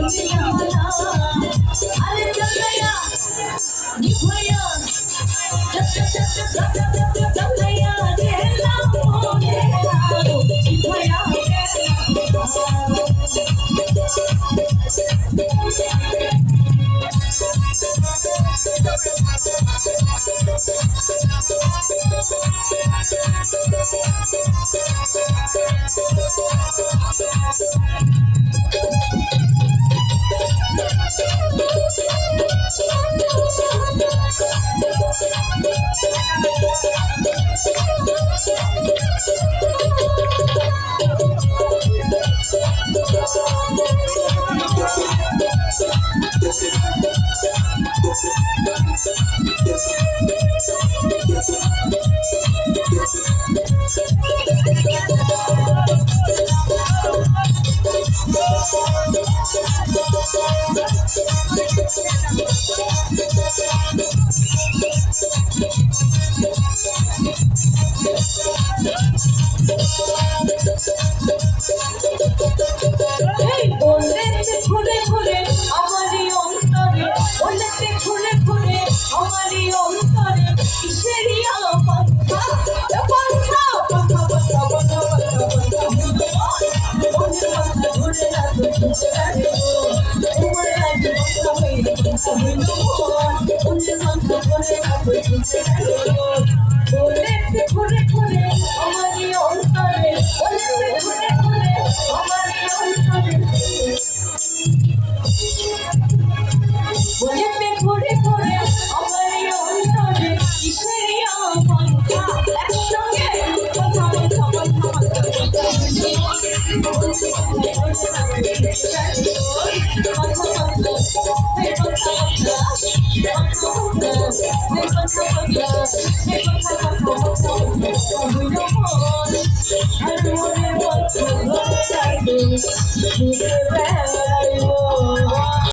Thank you. খুলে খুলে আমারই অন্তরে অনেকে খুলে Thank you. Thank you.